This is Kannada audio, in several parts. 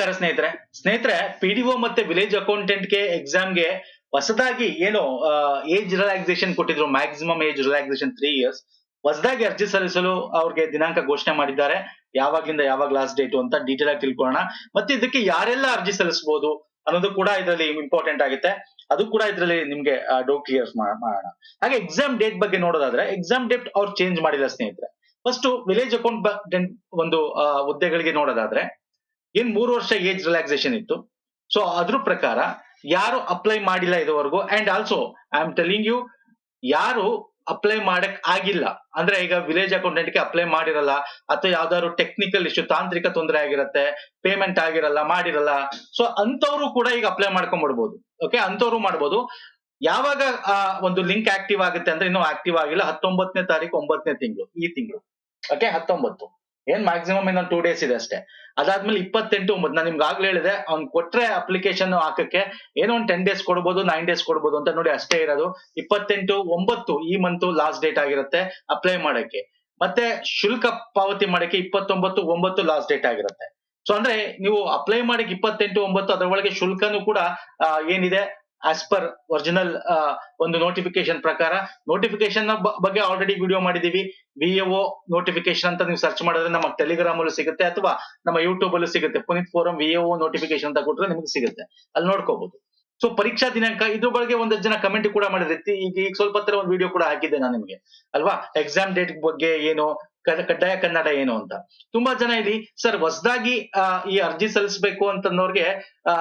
ನಮಸ್ಕಾರ ಸ್ನೇಹಿತರೆ. ಸ್ನೇಹಿತರೆ ಪಿ ಡಿ ಒ ಮತ್ತೆ ವಿಲೇಜ್ ಎಕ್ಸಾಮ್ ಎಕ್ಸಾಮ್ಗೆ ಹೊಸದಾಗಿ ಏನು ಏಜ್ ರಿಲ್ಯಾಕ್ಸೇಷನ್ ಕೊಟ್ಟಿದ್ರು maximum age relaxation three years ಹೊಸದಾಗಿ ಅರ್ಜಿ ಸಲ್ಲಿಸಲು ಅವ್ರಿಗೆ ದಿನಾಂಕ ಘೋಷಣೆ ಮಾಡಿದ್ದಾರೆ. ಯಾವಾಗ್ಲಿಂದ ಯಾವಾಗ ಲಾಸ್ಟ್ ಡೇಟ್ ಅಂತ ಡೀಟೇಲ್ ಆಗಿ ತಿಳ್ಕೊಳ್ಳೋಣ. ಮತ್ತೆ ಇದಕ್ಕೆ ಯಾರೆಲ್ಲ ಅರ್ಜಿ ಸಲ್ಲಿಸಬಹುದು ಅನ್ನೋದು ಕೂಡ ಇದರಲ್ಲಿ ಇಂಪಾರ್ಟೆಂಟ್ ಆಗುತ್ತೆ. ಅದು ಕೂಡ ಇದರಲ್ಲಿ ನಿಮ್ಗೆ ಡೌಟ್ ಕ್ಲಿಯರ್ ಮಾಡೋಣ. ಹಾಗೆ ಎಕ್ಸಾಮ್ ಡೇಟ್ ಬಗ್ಗೆ ನೋಡೋದಾದ್ರೆ ಎಕ್ಸಾಮ್ ಡೇಟ್ ಅವ್ರು ಚೇಂಜ್ ಮಾಡಿಲ್ಲ ಸ್ನೇಹಿತರೆ. ಫಸ್ಟ್ ವಿಲೇಜ್ ಅಕೌಂಟ್ ಒಂದು ಹುದ್ದೆಗಳಿಗೆ ನೋಡೋದಾದ್ರೆ ಏನ್ ಮೂರು ವರ್ಷ ಏಜ್ ರಿಲ್ಯಾಕ್ಸೇಷನ್ ಇತ್ತು. ಸೊ ಅದ್ರ ಪ್ರಕಾರ ಯಾರು ಅಪ್ಲೈ ಮಾಡಿಲ್ಲ ಇದುವರೆಗೂ and also I am telling you ಯಾರು ಅಪ್ಲೈ ಮಾಡಕ್ ಆಗಿಲ್ಲ. ಅಂದ್ರೆ ಈಗ ವಿಲೇಜ್ ಅಕೌಂಟೆಂಟ್ಗೆ ಅಪ್ಲೈ ಮಾಡಿರಲ್ಲ, ಅಥವಾ ಯಾವ್ದಾದ್ರು ಟೆಕ್ನಿಕಲ್ ಇಶ್ಯೂ ತಾಂತ್ರಿಕ ತೊಂದರೆ ಆಗಿರತ್ತೆ ಪೇಮೆಂಟ್ ಆಗಿರಲ್ಲ, ಮಾಡಿರಲ್ಲ. ಸೊ ಅಂತವ್ರು ಕೂಡ ಈಗ ಅಪ್ಲೈ ಮಾಡ್ಕೊಂಡ್ಬಿಡ್ಬೋದು. ಓಕೆ ಅಂತವ್ರು ಮಾಡ್ಬೋದು. ಯಾವಾಗ ಒಂದು ಲಿಂಕ್ ಆಕ್ಟಿವ್ ಆಗುತ್ತೆ ಅಂದ್ರೆ ಇನ್ನೂ ಆಕ್ಟಿವ್ ಆಗಿಲ್ಲ. ಹತ್ತೊಂಬತ್ತನೇ ತಾರೀಕು ಒಂಬತ್ತನೇ ತಿಂಗಳು, ಈ ತಿಂಗಳು. ಓಕೆ ಹತ್ತೊಂಬತ್ತು. ಏನ್ ಮ್ಯಾಕ್ಸಿಮಮ್ ಇನ್ನೊಂದು ಟೂ ಡೇಸ್ ಇದೆ ಅಷ್ಟೇ. ಅದಾದ್ಮೇಲೆ ಇಪ್ಪತ್ತೆಂಟು ಒಂಬತ್ತು, ನಾನು ನಿಮ್ಗೆ ಆಗ್ಲೇ ಹೇಳಿದೆ, ಅವ್ನು ಕೊಟ್ರೆ ಅಪ್ಲಿಕೇಶನ್ ಹಾಕಕ್ಕೆ ಏನೋ ಒಂದು ಟೆನ್ ಡೇಸ್ ಕೊಡ್ಬೋದು ನೈನ್ ಡೇಸ್ ಕೊಡ್ಬೋದು ಅಂತ ನೋಡಿ ಅಷ್ಟೇ ಇರೋದು. ಇಪ್ಪತ್ತೆಂಟು ಒಂಬತ್ತು ಈ ಮಂತ್ ಲಾಸ್ಟ್ ಡೇಟ್ ಆಗಿರುತ್ತೆ ಅಪ್ಲೈ ಮಾಡಕ್ಕೆ. ಮತ್ತೆ ಶುಲ್ಕ ಪಾವತಿ ಮಾಡಕ್ಕೆ ಇಪ್ಪತ್ತೊಂಬತ್ತು ಒಂಬತ್ತು ಲಾಸ್ಟ್ ಡೇಟ್ ಆಗಿರುತ್ತೆ. ಸೊ ಅಂದ್ರೆ ನೀವು ಅಪ್ಲೈ ಮಾಡಕ್ಕೆ ಇಪ್ಪತ್ತೆಂಟು ಒಂಬತ್ತು ಅದರ ಒಳಗೆ ಶುಲ್ಕನೂ ಕೂಡ ಏನಿದೆ? ಆಸ್ ಪರ್ ಒರಿಜಿನಲ್ ಒಂದು ನೋಟಿಫಿಕೇಶನ್ ಪ್ರಕಾರ. ನೋಟಿಫಿಕೇಶನ್ ಬಗ್ಗೆ ಆಲ್ರೆಡಿ ವಿಡಿಯೋ ಮಾಡಿದೀವಿ. ವಿ ಎ ನೋಟಿಫಿಕೇಶನ್ ಅಂತ ನೀವು ಸರ್ಚ್ ಮಾಡಿದ್ರೆ ನಮಗೆ ಟೆಲಿಗ್ರಾಮ್ ಅಲ್ಲಿ ಸಿಗುತ್ತೆ ಅಥವಾ ನಮ್ಮ ಯೂಟ್ಯೂಬ್ ಅಲ್ಲಿ ಸಿಗುತ್ತೆ. Puneeth forum V A notification ಅಂತ ಕೊಟ್ಟರೆ ನಿಮಗೆ ಸಿಗುತ್ತೆ. ಅಲ್ಲಿ ನೋಡ್ಕೋಬಹುದು ಸೊ ಪರೀಕ್ಷಾ ದಿನಾಂಕ ಇದ್ರ ಬಗ್ಗೆ ಒಂದಷ್ಟು ಜನ ಕಮೆಂಟ್ ಕೂಡ ಮಾಡಿದ್ರೆ ಈಗ ಈಗ ಸ್ವಲ್ಪ ಹತ್ರ ಒಂದು ವಿಡಿಯೋ ಕೂಡ ಹಾಕಿದ್ದೆ ನಾನು ನಿಮಗೆ. ಅಲ್ವಾ? ಎಕ್ಸಾಮ್ ಡೇಟ್ ಬಗ್ಗೆ ಏನು ಕಡ್ಡಾಯ ಕನ್ನಡ ಏನು ಅಂತ. ತುಂಬಾ ಜನ ಇಲ್ಲಿ ಸರ್ ಹೊಸದಾಗಿ ಈ ಅರ್ಜಿ ಸಲ್ಲಿಸಬೇಕು ಅಂತ ಆ,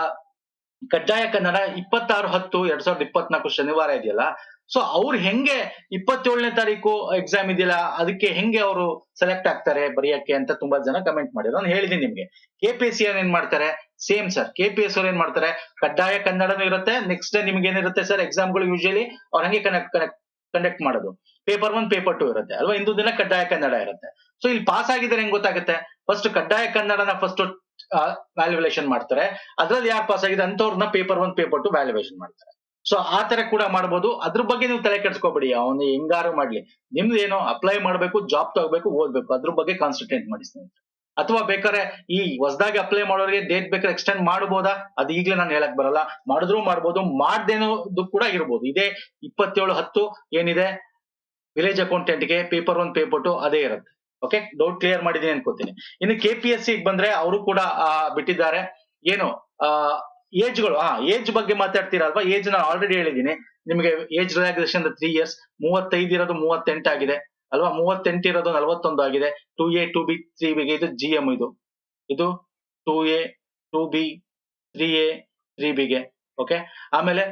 ಕಡ್ಡಾಯ ಕನ್ನಡ ಇಪ್ಪತ್ತಾರು ಹತ್ತು ಎರಡ್ ಸಾವಿರದ ಇಪ್ಪತ್ನಾಲ್ಕು ಶನಿವಾರ ಇದೆಯಲ್ಲ? ಸೊ ಅವ್ರು ಹೆಂಗೆ ಇಪ್ಪತ್ತೇಳನೇ ತಾರೀಕು ಎಕ್ಸಾಮ್ ಇದೆಯಲ್ಲ, ಅದಕ್ಕೆ ಹೆಂಗೆ ಅವರು ಸೆಲೆಕ್ಟ್ ಆಗ್ತಾರೆ ಬರೆಯಕ್ಕೆ ಅಂತ ತುಂಬಾ ಜನ ಕಮೆಂಟ್ ಮಾಡಿದ್ರು. ನಾನು ಹೇಳಿದೀನಿ ನಿಮ್ಗೆ. ಕೆ ಪಿ ಸಿ ಏನ್ ಮಾಡ್ತಾರೆ? Same sir K P S ಅವ್ರು ಏನ್ ಮಾಡ್ತಾರೆ? ಕಡ್ಡಾಯ ಕನ್ನಡನೂ ಇರುತ್ತೆ ನೆಕ್ಸ್ಟ್ ಡೇ ನಿಮ್ಗೆ ಏನಿರುತ್ತೆ ಸರ್ ಎಕ್ಸಾಮ್ಗಳು ಯೂಶಲಿ ಅವ್ರು ಹಂಗೆ ಕನೆಕ್ಟ್ ಕನೆಕ್ಟ್ ಕಂಡಕ್ಟ್ ಮಾಡೋದು. ಪೇಪರ್ ಒನ್ ಪೇಪರ್ ಟು ಇರುತ್ತೆ ಅಲ್ವಾ? ಇಂದು ದಿನ ಕಡ್ಡಾಯ ಕನ್ನಡ ಇರುತ್ತೆ. ಸೊ ಇಲ್ಲಿ ಪಾಸ್ ಆಗಿದ್ರೆ ಹೆಂಗ್ ಗೊತ್ತಾಗುತ್ತೆ? ಫಸ್ಟ್ ಕಡ್ಡಾಯ ಕನ್ನಡನ ಫಸ್ಟ್ ವ್ಯಾಲ್ಯುಲೇಷನ್ ಮಾಡ್ತಾರೆ. ಅದ್ರಲ್ಲಿ ಯಾರು ಪಾಸ್ ಆಗಿದೆ ಅಂತವ್ರನ್ನ paper one paper two valuation ಮಾಡ್ತಾರೆ. ಸೊ ಆ ತರ ಕೂಡ ಮಾಡ್ಬೋದು. ಅದ್ರ ಬಗ್ಗೆ ನೀವು ತಲೆ ಕೆಡ್ಸ್ಕೊಬೇಡಿ. ಅವನು ಹಿಂಗಾರು ಮಾಡ್ಲಿ. ನಿಮ್ದು ಏನೋ ಅಪ್ಲೈ ಮಾಡ್ಬೇಕು ಜಾಬ್ ತಗೋಬೇಕು, ಓದ್ಬೇಕು. ಅದ್ರ ಬಗ್ಗೆ ಕಾನ್ಸಂಟ್ರೇಟ್ ಮಾಡಿ ಅಥವಾ ಬೇಕಾದ್ರೆ ಈ ಹೊಸದಾಗಿ ಅಪ್ಲೈ ಮಾಡೋರಿಗೆ ಡೇಟ್ ಬೇಕಾದ್ರೆ ಎಕ್ಸ್ಟೆಂಡ್ ಮಾಡಬಹುದಾ ಅದು ಈಗಲೇ ನಾನು ಹೇಳಕ್ ಬರಲ್ಲ. ಮಾಡಿದ್ರು ಮಾಡ್ಬೋದು, ಮಾಡ್ದೇನೋದು ಕೂಡ ಇರ್ಬೋದು. ಇದೇ ಇಪ್ಪತ್ತೇಳು ಹತ್ತು ಏನಿದೆ? ವಿಲೇಜ್ ಅಕೌಂಟೆಂಟ್ಗೆ ಪೇಪರ್ ಒನ್ ಪೇಪರ್ ಟು ಅದೇ ಇರುತ್ತೆ. ಓಕೆ ಡೌಟ್ ಕ್ಲಿಯರ್ ಮಾಡಿದೀನಿ ಅನ್ಕೋತೀನಿ. ಇನ್ನು ಕೆ ಪಿ ಎಸ್ ಸಿ ಬಂದ್ರೆ ಅವರು ಕೂಡ ಬಿಟ್ಟಿದ್ದಾರೆ. ಏನು ಏಜ್ಗಳು ಹಾ ಏಜ್ ಬಗ್ಗೆ ಮಾತಾಡ್ತೀರಲ್ವಾ? ಏಜ್ ನಾನು ಆಲ್ರೆಡಿ ಹೇಳಿದೀನಿ ನಿಮಗೆ ಏಜ್ ರಿಲ್ಯಾಕ್ಸೇಷನ್ ತ್ರೀ ಇಯರ್ಸ್ ಮೂವತ್ತೈದು ಇರೋದು ಮೂವತ್ತೆಂಟು ಆಗಿದೆ. ಅಲ್ವಾ? ಮೂವತ್ತೆಂಟು ಇರೋದು ನಲವತ್ತೊಂದು ಆಗಿದೆ. Two A two B three ಬಿಗೆ ಇದು ಜಿ ಎಂ ಇದು. ಇದು two A two B three A three ಬಿಗೆ ಓಕೆ ಆಮೇಲೆ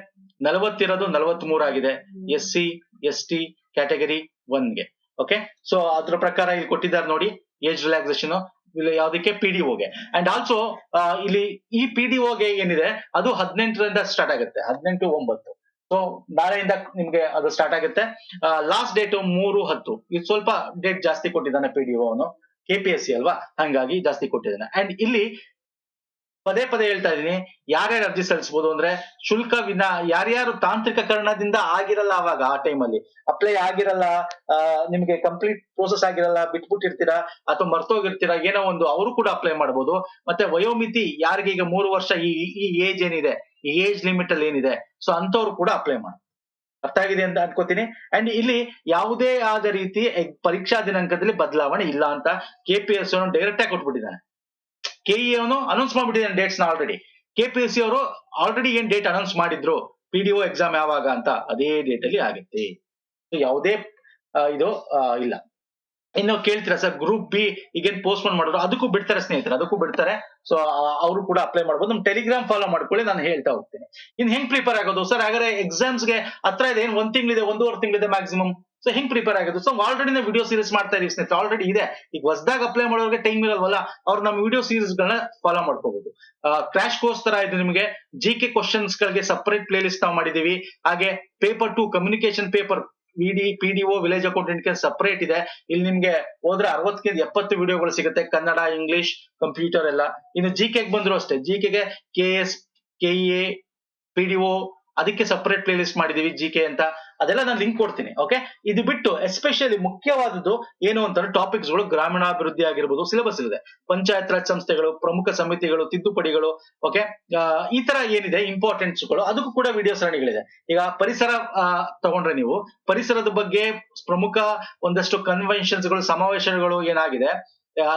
ನಲವತ್ತಿರೋದು ನಲವತ್ತ್ ಆಗಿದೆ. S C S T category ಒನ್ಗೆ okay so ಅದ್ರ ಪ್ರಕಾರ ಇಲ್ಲಿ ಕೊಟ್ಟಿದ್ದಾರೆ ನೋಡಿ ಏಜ್ ರಿಲ್ಯಾಕ್ಸೇಷನ್ ಇಲ್ಲಿ ಯಾವ್ದಕ್ಕೆ ಪಿ ಡಿ ಓಗೆ ಅಂಡ್ ಆಲ್ಸೋ ಇಲ್ಲಿ ಈ ಪಿ ಡಿ ಓಗೆ ಏನಿದೆ, ಅದು ಹದಿನೆಂಟರಿಂದ ಸ್ಟಾರ್ಟ್ ಆಗುತ್ತೆ, ಹದಿನೆಂಟು ಒಂಬತ್ತು. ಸೊ ನಾಳೆಯಿಂದ ನಿಮ್ಗೆ ಅದು ಸ್ಟಾರ್ಟ್ ಆಗುತ್ತೆ. ಲಾಸ್ಟ್ ಡೇಟ್ ಮೂರು ಹತ್ತು. ಇದು ಸ್ವಲ್ಪ ಡೇಟ್ ಜಾಸ್ತಿ ಕೊಟ್ಟಿದ್ದಾನೆ ಪಿ ಡಿ ಅವನು ಕೆ ಪಿ ಎಸ್ ಸಿ ಅಲ್ವಾ? ಹಂಗಾಗಿ ಜಾಸ್ತಿ ಕೊಟ್ಟಿದ್ದಾನೆ. ಅಂಡ್ ಇಲ್ಲಿ ಪದೇ ಪದೇ ಹೇಳ್ತಾ ಇದ್ದೀನಿ, ಯಾರ್ಯಾರು ಅರ್ಜಿ ಸಲ್ಲಿಸಬಹುದು ಅಂದ್ರೆ ಶುಲ್ಕ ವಿನ, ಯಾರ್ಯಾರು ತಾಂತ್ರಿಕ ಕಾರಣದಿಂದ ಆಗಿರಲ್ಲ ಅವಾಗ ಆ ಟೈಮಲ್ಲಿ ಅಪ್ಲೈ ಆಗಿರಲ್ಲ ನಿಮಗೆ ಕಂಪ್ಲೀಟ್ ಪ್ರೋಸೆಸ್ ಆಗಿರಲ್ಲ, ಬಿಟ್ಬಿಟ್ಟಿರ್ತೀರಾ ಅಥವಾ ಮರ್ತೋಗಿರ್ತೀರಾ, ಏನೋ ಒಂದು, ಅವರು ಕೂಡ ಅಪ್ಲೈ ಮಾಡಬಹುದು. ಮತ್ತೆ ವಯೋಮಿತಿ ಯಾರಿಗೆ ಈಗ ಮೂರು ವರ್ಷ, ಈ ಈ ಏಜ್ ಏನಿದೆ, ಈ ಏಜ್ ಲಿಮಿಟ್ ಅಲ್ಲಿ ಏನಿದೆ ಸೊ ಅಂತವ್ರು ಕೂಡ ಅಪ್ಲೈ ಮಾಡಿ ಅರ್ಥ ಆಗಿದೆ ಅಂತ ಅನ್ಕೋತೀನಿ. ಅಂಡ್ ಇಲ್ಲಿ ಯಾವುದೇ ಆದ ರೀತಿ ಪರೀಕ್ಷಾ ದಿನಾಂಕದಲ್ಲಿ ಬದಲಾವಣೆ ಇಲ್ಲ ಅಂತ ಕೆ ಪಿ ಎಸ್ ಡೈರೆಕ್ಟ್ ಆಗಿ ಕೊಟ್ಬಿಟ್ಟಿದ್ದಾನೆ. ಕೆಇ ಅವನು ಅನೌನ್ಸ್ ಮಾಡ್ಬಿಟ್ಟಿದ್ದಾನೆ ಡೇಟ್ಸ್ನ already K P S C ಅವರು ಆಲ್ರೆಡಿ ಏನ್ ಡೇಟ್ ಅನೌನ್ಸ್ ಮಾಡಿದ್ರು? ಪಿ ಡಿ ಒ ಎಕ್ಸಾಮ್ ಯಾವಾಗ ಅಂತ? ಅದೇ ಡೇಟ್ ಅಲ್ಲಿ ಆಗುತ್ತೆ. ಯಾವುದೇ ಇದು ಇಲ್ಲ. ಇನ್ನು ಕೇಳ್ತೀರಾ ಸರ್? ಗ್ರೂಪ್ ಬಿ ಈಗೇನ್ ಪೋಸ್ಟ್ಪೋನ್ ಮಾಡಿದ್ರು, ಅದಕ್ಕೂ ಬಿಡ್ತಾರೆ ಸ್ನೇಹಿತರೆ, ಅದಕ್ಕೂ ಬಿಡ್ತಾರೆ. ಸೊ ಅವರು ಕೂಡ ಅಪ್ಲೈ ಮಾಡ್ಬೋದು. ನಮ್ ಟೆಲಿಗ್ರಾಮ್ ಫಾಲೋ ಮಾಡ್ಕೊಳ್ಳಿ, ನಾನು ಹೇಳ್ತಾ ಹೋಗ್ತೀನಿ. ಇನ್ ಹೆಂಗ್ ಪ್ರಿಪೇರ್ ಆಗೋದು? ಸರ್, ಹಾಗಾದ್ರೆ ಎಕ್ಸಾಮ್ಸ್ಗೆ ಹತ್ರ ಇದೆ, ಏನ್ ಒಂದ್ ತಿಂಗಳಿದೆ, ಒಂದೂವರೆ ತಿಂಗಳಿದೆ ಮ್ಯಾಕ್ಸಿಮಮ್ ಸೊ ಹೆಂಗ್ ಪ್ರಿಪೇರ್ ಆಗೋದು? ಸೊ ಆಲ್ರೆಡಿ ನಾವು ವಿಡಿಯೋ ಸೀರೀಸ್ ಮಾಡ್ತಾ ಇದೀವಿ ಸ್ನೇಹಿತರೆ ಆಲ್ರೆಡಿ ಇದೆ. ಈಗ ಹೊಸದಾಗ ಅಪ್ಲೈ ಮಾಡೋರಿಗೆ ಟೈಮ್ ಇರಲ್ವಲ್ಲ ಅವ್ರು ನಮ್ಮ ವಿಡಿಯೋ ಸೀರೀಸ್ ಗಳನ್ನ ಫಾಲೋ ಮಾಡ್ಕೋಬಹುದು ಕ್ರಾಶ್ ಕೋರ್ಸ್ ತರ ಇದೆ ನಿಮಗೆ. ಜಿ ಕೆ ಕ್ವಶನ್ಸ್ ಗಳಿಗೆ ಸಪರೇಟ್ ಪ್ಲೇ ಲಿಸ್ಟ್ ನಾವು ಮಾಡಿದೀವಿ. ಹಾಗೆ ಪೇಪರ್ ಟು ಕಮ್ಯುನಿಕೇಶನ್ ಪೇಪರ್ ವಿಡಿ ಪಿ ಡಿ ವಿಲೇಜ್ ಅಕೌಂಟೆಂಟ್ಗೆ ಸಪರೇಟ್ ಇದೆ. ಇಲ್ಲಿ ನಿಮ್ಗೆ ಹೋದ್ರೆ ಅರವತ್ತಕ್ಕಿಂತ ಎಪ್ಪತ್ತು ವಿಡಿಯೋಗಳು ಸಿಗುತ್ತೆ. ಕನ್ನಡ ಇಂಗ್ಲಿಷ್ ಕಂಪ್ಯೂಟರ್ ಎಲ್ಲ. ಇನ್ನು ಜಿ ಗೆ ಬಂದ್ರು ಅಷ್ಟೇ. ಜಿ ಗೆ K S K A P ಅದಕ್ಕೆ ಸಪರೇಟ್ ಪ್ಲೇ ಲಿಸ್ಟ್ ಮಾಡಿದೀವಿ ಜಿ ಕೆ ಅಂತ. ಅದೆಲ್ಲ ನಾನು ಲಿಂಕ್ ಕೊಡ್ತೀನಿ ಓಕೆ ಇದು ಬಿಟ್ಟು ಎಸ್ಪೆಷಲಿ ಮುಖ್ಯವಾದದ್ದು ಏನು ಅಂತಂದ್ರೆ ಟಾಪಿಕ್ಸ್ಗಳು ಗ್ರಾಮೀಣಾಭಿವೃದ್ಧಿ ಆಗಿರ್ಬೋದು ಸಿಲೆಬಸ್ ಇದೆ. ಪಂಚಾಯತ್ ರಾಜ್ ಸಂಸ್ಥೆಗಳು, ಪ್ರಮುಖ ಸಮಿತಿಗಳು, ತಿದ್ದುಪಡಿಗಳು ಓಕೆ ಈ ತರ ಏನಿದೆ ಇಂಪಾರ್ಟೆಂಟ್ಸ್ಗಳು, ಅದಕ್ಕೂ ಕೂಡ ವಿಡಿಯೋ ಸರಣಿಗಳಿದೆ. ಈಗ ಪರಿಸರ ತಗೊಂಡ್ರೆ ನೀವು, ಪರಿಸರದ ಬಗ್ಗೆ ಪ್ರಮುಖ ಒಂದಷ್ಟು ಕನ್ವೆನ್ಷನ್ಸ್ಗಳು, ಸಮಾವೇಶಗಳು ಏನಾಗಿದೆ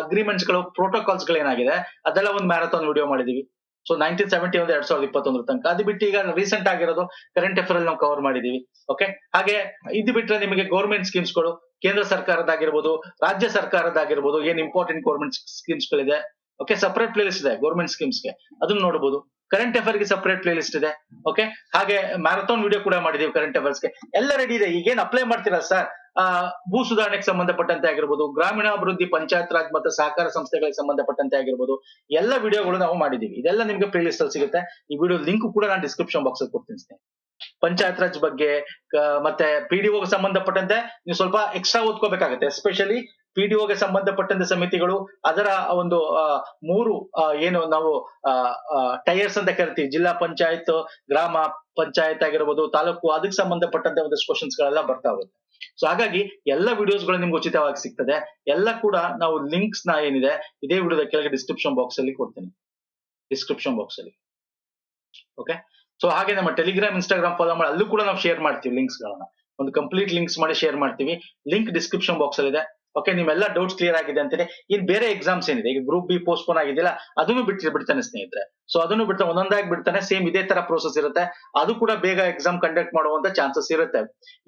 ಅಗ್ರಿಮೆಂಟ್ಸ್ಗಳು ಪ್ರೋಟೋಕಾಲ್ಸ್ಗಳು ಏನಾಗಿದೆ, ಅದೆಲ್ಲ ಒಂದು ಮ್ಯಾರಥಾನ್ ವಿಡಿಯೋ ಮಾಡಿದೀವಿ. ಸೊ ನೈನ್ಟೀನ್ ಸೆವೆಂಟಿ ಒಂದು ಎರಡ್ ಸಾವಿರದ ಇಪ್ಪತ್ತೊಂದರ ತನಕ. ಅದು ಬಿಟ್ಟು ಈಗ ರೀಸೆಂಟ್ ಆಗಿರೋದು ಕರೆಂಟ್ ಅಫೇರ್ ಅಲ್ಲಿ ನಾವು ಕವರ್ ಮಾಡಿದೀವಿ. ಓಕೆ ಹಾಗೆ ಇದು ಬಿಟ್ರೆ ನಿಮಗೆ ಗೌರ್ಮೆಂಟ್ ಸ್ಕೀಮ್ಸ್ಗಳು, ಕೇಂದ್ರ ಸರ್ಕಾರದಾಗಿರ್ಬೋದು ರಾಜ್ಯ ಸರ್ಕಾರದಾಗಿರ್ಬೋದು ಏನ್ ಇಂಪಾರ್ಟೆಂಟ್ ಗೌರ್ಮೆಂಟ್ ಸ್ಕೀಮ್ಸ್ ಗಳಿದೆ. ಓಕೆ ಸಪರೇಟ್ ಪ್ಲೇ ಲಿಸ್ಟ್ ಇದೆ ಗೌರ್ಮೆಂಟ್ ಸ್ಕೀಮ್ಸ್ಗೆ. ಅದನ್ನ ನೋಡಬಹುದು ಕರೆಂಟ್ ಅಫೇರ್ಗೆ ಸಪರೇಟ್ ಪ್ಲೇ ಲಿಸ್ಟ್ ಇದೆ. ಓಕೆ ಹಾಗೆ ಮ್ಯಾರಥಾನ್ ವಿಡಿಯೋ ಕೂಡ ಮಾಡಿದೀವಿ ಕರೆಂಟ್ ಅಫೇರ್ಸ್ಗೆ. ಎಲ್ಲ ರೆಡಿ ಇದೆ. ಈಗೇನ್ ಅಪ್ಲೈ ಮಾಡ್ತೀರಾ ಸರ್ ಆ ಭೂ ಸುಧಾರಣೆಗೆ ಸಂಬಂಧಪಟ್ಟಂತೆ ಆಗಿರ್ಬೋದು, ಗ್ರಾಮೀಣಾಭಿವೃದ್ಧಿ ಪಂಚಾಯತ್ ರಾಜ್ ಮತ್ತು ಸಹಕಾರ ಸಂಸ್ಥೆಗಳಿಗೆ ಸಂಬಂಧಪಟ್ಟಂತೆ ಆಗಿರ್ಬೋದು, ಎಲ್ಲ ವಿಡಿಯೋಗಳು ನಾವು ಮಾಡಿದೀವಿ ಇದೆಲ್ಲ ನಿಮ್ಗೆ ಪ್ಲೇ ಲಿಸ್ಟ್ ಅಲ್ಲಿ ಸಿಗುತ್ತೆ. ಈ ವಿಡಿಯೋ ಲಿಂಕ್ ಕೂಡ ನಾನು ಡಿಸ್ಕ್ರಿಪ್ಷನ್ ಬಾಕ್ಸ್ ಅಲ್ಲಿ ಕೊಡ್ತೀನಿ. ಪಂಚಾಯತ್ ರಾಜ್ ಬಗ್ಗೆ ಮತ್ತೆ ಪಿಡಿಒಗೆ ಸಂಬಂಧಪಟ್ಟಂತೆ ನೀವು ಸ್ವಲ್ಪ ಎಕ್ಸ್ಟ್ರಾ ಓದ್ಕೋಬೇಕಾಗುತ್ತೆ. ಎಸ್ಪೆಷಲಿ ಪಿಡಿಒಗೆ ಸಂಬಂಧಪಟ್ಟಂತೆ ಸಮಿತಿಗಳು, ಅದರ ಒಂದು ಮೂರು ಏನು ನಾವು ಟೈರ್ಸ್ ಅಂತ ಕರಿತೀವಿ. ಜಿಲ್ಲಾ ಪಂಚಾಯತ್, ಗ್ರಾಮ ಪಂಚಾಯತ್ ಆಗಿರ್ಬೋದು, ತಾಲೂಕು, ಅದಕ್ಕೆ ಸಂಬಂಧಪಟ್ಟಂತೆ ಒಂದಷ್ಟು ಕ್ವಶನ್ಸ್ ಗಳೆಲ್ಲ ಬರ್ತಾ ಹೋಗುತ್ತೆ. ಸೊ ಹಾಗಾಗಿ ಎಲ್ಲ ವಿಡಿಯೋಸ್ಗಳು ನಿಮ್ಗೆ ಉಚಿತವಾಗಿ ಸಿಗ್ತದೆ. ಎಲ್ಲ ಕೂಡ ನಾವು ಲಿಂಕ್ಸ್ನ ಏನಿದೆ, ಇದೇ ವಿಡಿಯೋದ ಕೆಳಗೆ ಡಿಸ್ಕ್ರಿಪ್ಷನ್ ಬಾಕ್ಸ್ ಅಲ್ಲಿ ಕೊಡ್ತೀನಿ. ಡಿಸ್ಕ್ರಿಪ್ಷನ್ ಬಾಕ್ಸ್ ಅಲ್ಲಿ. ಓಕೆ ಸೊ ಹಾಗೆ ನಮ್ಮ ಟೆಲಿಗ್ರಾಮ್ ಇನ್ಸ್ಟಾಗ್ರಾಮ್ ಫಾಲೋ ಮಾಡಿ, ಅಲ್ಲೂ ಕೂಡ ನಾವು ಶೇರ್ ಮಾಡ್ತೀವಿ ಲಿಂಕ್ಸ್ ಗಳನ್ನ. ಒಂದು ಕಂಪ್ಲೀಟ್ ಲಿಂಕ್ಸ್ ಮಾಡಿ ಶೇರ್ ಮಾಡ್ತೀವಿ. ಲಿಂಕ್ ಡಿಸ್ಕ್ರಿಪ್ಷನ್ ಬಾಕ್ಸ್ ಅಲ್ಲಿ ಇದೆ. ಓಕೆ ನಿಮ್ಮೆಲ್ಲ ಡೌಟ್ಸ್ ಕ್ಲಿಯರ್ ಆಗಿದೆ ಅಂತೀನಿ ಇನ್ ಬೇರೆ ಎಕ್ಸಾಮ್ಸ್ ಏನಿದೆ? ಈಗ ಗ್ರೂಪ್ ಬಿ ಪೋಸ್ಟ್ಪೋನ್ ಆಗಿದೆಯಲ್ಲ, ಅದನ್ನು ಬಿಟ್ಟು ಬಿಡ್ತಾನೆ ಸ್ನೇಹಿತರೆ. ಸೊ ಅದನ್ನು ಬಿಡ್ತಾನೆ ಒಂದೊಂದಾಗಿ ಬಿಡ್ತಾನೆ. ಸೇಮ್ ಇದೇ ತರ ಪ್ರೋಸೆಸ್ ಇರುತ್ತೆ. ಅದು ಕೂಡ ಬೇಗ ಎಕ್ಸಾಮ್ ಕಂಡಕ್ಟ್ ಮಾಡುವಂತ ಚಾನ್ಸಸ್ ಇರುತ್ತೆ.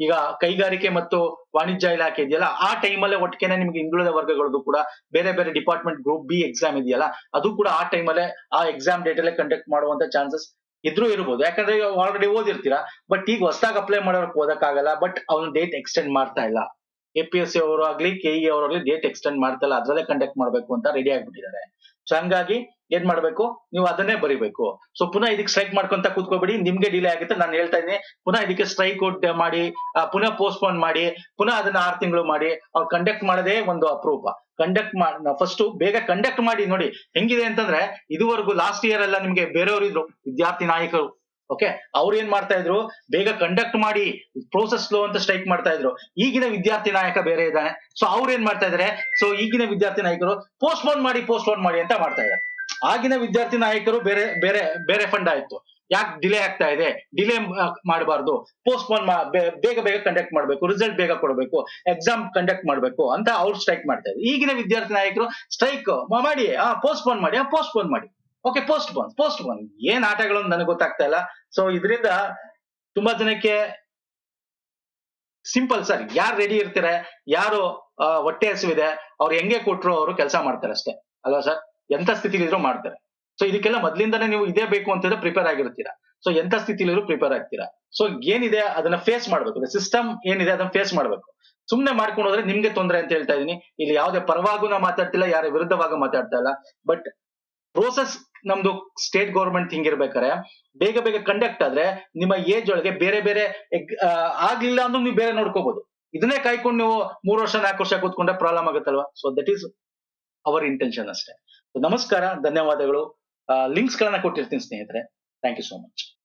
ಈಗ ಕೈಗಾರಿಕೆ ಮತ್ತು ವಾಣಿಜ್ಯ ಇಲಾಖೆ ಇದೆಯಲ್ಲ, ಆ ಟೈಮಲ್ಲೇ ಒಟ್ಟಿಗೆನೆ ನಿಮ್ಗೆ ಹಿಂದುಳಿದ ವರ್ಗಗಳದ್ದು ಕೂಡ, ಬೇರೆ ಬೇರೆ ಡಿಪಾರ್ಟ್ಮೆಂಟ್ ಗ್ರೂಪ್ ಬಿ ಎಕ್ಸಾಮ್ ಇದೆಯಲ್ಲ, ಅದು ಕೂಡ ಆ ಟೈಮಲ್ಲೇ ಆ ಎಕ್ಸಾಮ್ ಡೇಟ್ ಕಂಡಕ್ಟ್ ಮಾಡುವಂತ ಚಾನ್ಸಸ್ ಇದ್ರೂ ಇರ್ಬೋದು. ಯಾಕಂದ್ರೆ ಆಲ್ರೆಡಿ ಓದಿರ್ತೀರಾ? ಬಟ್ ಈಗ ಹೊಸದಾಗಿ ಅಪ್ಲೈ ಮಾಡೋಕ್ ಓದಕ್ಕಾಗಲ್ಲ ಬಟ್ ಅವ್ನ ಡೇಟ್ ಎಕ್ಸ್ಟೆಂಡ್ ಮಾಡ್ತಾ ಇಲ್ಲ. ಎ ಪಿ ಎಸ್ ಸಿ ಅವರು ಆಗ್ಲಿ ಅವರಾಗ್ಲಿ ಡೇಟ್ ಎಕ್ಸ್ಟೆಂಡ್ ಮಾಡ್ತಲ್ಲ, ಅದರಲ್ಲೇ ಕಂಡಕ್ಟ್ ಮಾಡ್ಬೇಕು ಅಂತ ರೆಡಿ ಆಗ್ಬಿಟ್ಟಿದ್ದಾರೆ. ಸೊ ಹಂಗಾಗಿ ಏನ್ ಮಾಡ್ಬೇಕು? ನೀವು ಅದನ್ನೇ ಬರಿಬೇಕು. ಸೊ ಪುನಃ ಇದಕ್ಕೆ ಸ್ಟ್ರೈಕ್ ಮಾಡ್ಕೊಂತ ಕೂತ್ಕೋಬೇಡಿ. ನಿಮ್ಗೆ ಡಿಲೇ ಆಗುತ್ತೆ. ನಾನು ಹೇಳ್ತಾ ಇದ್ದೀನಿ, ಪುನಃ ಇದಕ್ಕೆ ಸ್ಟ್ರೈಕ್ ಔಟ್ ಮಾಡಿ ಪುನಃ ಪೋಸ್ಟ್ಪೋನ್ ಮಾಡಿ, ಪುನಃ ಅದನ್ನ ಆರು ತಿಂಗಳು ಮಾಡಿ, ಅವ್ರು ಕಂಡಕ್ಟ್ ಮಾಡದೇ ಒಂದು ಅಪರೂಪ. ಕಂಡಕ್ಟ್ ಮಾಡಿ ಫಸ್ಟ್ ಬೇಗ ಕಂಡಕ್ಟ್ ಮಾಡಿ ನೋಡಿ, ಹೆಂಗಿದೆ ಅಂತಂದ್ರೆ ಇದುವರೆಗೂ ಲಾಸ್ಟ್ ಇಯರ್ ಎಲ್ಲ ನಿಮ್ಗೆ ಬೇರೆಯವರು ಇದ್ರು, ವಿದ್ಯಾರ್ಥಿ ನಾಯಕರು. ಓಕೆ ಅವ್ರು ಏನ್ ಮಾಡ್ತಾ ಇದ್ರು? ಬೇಗ ಕಂಡಕ್ಟ್ ಮಾಡಿ ಪ್ರೋಸೆಸ್ ಸ್ಲೋ ಅಂತ ಸ್ಟ್ರೈಕ್ ಮಾಡ್ತಾ ಇದ್ರು. ಈಗಿನ ವಿದ್ಯಾರ್ಥಿ ನಾಯಕ ಬೇರೆ ಇದ್ದಾನೆ. ಸೊ ಅವ್ರು ಏನ್ ಮಾಡ್ತಾ ಇದಾರೆ? ಸೊ ಈಗಿನ ವಿದ್ಯಾರ್ಥಿ ನಾಯಕರು ಪೋಸ್ಟ್ಪೋನ್ ಮಾಡಿ ಪೋಸ್ಟ್ಪೋನ್ ಮಾಡಿ ಅಂತ ಮಾಡ್ತಾ ಇದ್ದಾರೆ ಆಗಿನ ವಿದ್ಯಾರ್ಥಿ ನಾಯಕರು ಬೇರೆ ಬೇರೆ ಬೇರೆ ಫಂಡ್ ಆಯ್ತು. ಯಾಕೆ ಡಿಲೇ ಆಗ್ತಾ ಇದೆ? ಡಿಲೇ ಮಾಡಬಾರ್ದು. ಪೋಸ್ಟ್ಪೋನ್ ಬೇಗ ಬೇಗ ಕಂಡಕ್ಟ್ ಮಾಡಬೇಕು. ರಿಸಲ್ಟ್ ಬೇಗ ಕೊಡಬೇಕು. ಎಕ್ಸಾಮ್ ಕಂಡಕ್ಟ್ ಮಾಡಬೇಕು ಅಂತ ಅವ್ರು ಸ್ಟ್ರೈಕ್ ಮಾಡ್ತಾ ಇದ್ದಾರೆ ಈಗಿನ ವಿದ್ಯಾರ್ಥಿ ನಾಯಕರು ಸ್ಟ್ರೈಕ್ ಮಾಡಿ ಆ ಪೋಸ್ಟ್ಪೋನ್ ಮಾಡಿ, ಆ ಪೋಸ್ಟ್ಪೋನ್ ಮಾಡಿ. Okay postpone postpone ಏನ್ ಆಟಗಳು ನನಗೆ ಗೊತ್ತಾಗ್ತಾ ಇಲ್ಲ. ಸೊ ಇದರಿಂದ ತುಂಬಾ ಜನಕ್ಕೆ ಸಿಂಪಲ್ ಸರ್. ಯಾರು ರೆಡಿ ಇರ್ತಾರೆ? ಯಾರು ಹೊಟ್ಟೆ ಹಸುವಿದೆ? ಅವ್ರು ಹೆಂಗೆ ಕೊಟ್ರು ಅವರು ಕೆಲಸ ಮಾಡ್ತಾರೆ ಅಷ್ಟೇ. ಅಲ್ವಾ ಸರ್ ಎಂತ ಸ್ಥಿತಿಲಿ ಇದ್ರು ಮಾಡ್ತಾರೆ. ಸೊ ಇದಕ್ಕೆಲ್ಲ ಮೊದ್ಲಿಂದಾನೇ ನೀವು ಇದೇ ಬೇಕು ಅಂತಂದ್ರೆ ಪ್ರಿಪೇರ್ ಆಗಿರ್ತೀರಾ. ಸೊ ಎಂತ ಸ್ಥಿತಿಲಿದ್ರು ಪ್ರಿಪೇರ್ ಆಗ್ತೀರಾ. ಸೊ ಏನಿದೆ ಅದನ್ನ ಫೇಸ್ ಮಾಡ್ಬೇಕು. ಸಿಸ್ಟಮ್ ಏನಿದೆ ಅದನ್ನ ಫೇಸ್ ಮಾಡ್ಬೇಕು. ಸುಮ್ನೆ ಮಾಡ್ಕೊಂಡು ಹೋದ್ರೆ ನಿಮ್ಗೆ ತೊಂದರೆ ಅಂತ ಹೇಳ್ತಾ ಇದೀನಿ. ಇಲ್ಲಿ ಯಾವುದೇ ಪರವಾಗೂ ನಾ ಮಾತಾಡ್ತಿಲ್ಲ, ಯಾರ ವಿರುದ್ಧವಾಗ ಮಾತಾಡ್ತಾ ಇಲ್ಲ. ಬಟ್ ಪ್ರೋಸೆಸ್ ನಮ್ದು ಸ್ಟೇಟ್ ಗೌರ್ಮೆಂಟ್ ಹಿಂಗಿರ್ಬೇಕಾರೆ ಬೇಗ ಬೇಗ ಕಂಡಕ್ಟ್ ಆದ್ರೆ ನಿಮ್ಮ ಏಜ್ ಒಳಗೆ ಬೇರೆ ಬೇರೆ ಆಗ್ಲಿಲ್ಲ ಅಂದ್ರೆ ನೀವು ಬೇರೆ ನೋಡ್ಕೋಬಹುದು ಇದನ್ನೇ ಕಾಯ್ಕೊಂಡು ನೀವು ಮೂರು ವರ್ಷ, ನಾಲ್ಕು ವರ್ಷ ಕೂತ್ಕೊಂಡ್ರೆ problem ಆಗುತ್ತಲ್ವಾ? So that is our intention ಅಷ್ಟೇ. ನಮಸ್ಕಾರ, ಧನ್ಯವಾದಗಳು. ಲಿಂಕ್ಸ್ ಗಳನ್ನ ಕೊಟ್ಟಿರ್ತೀನಿ ಸ್ನೇಹಿತರೆ. Thank you so much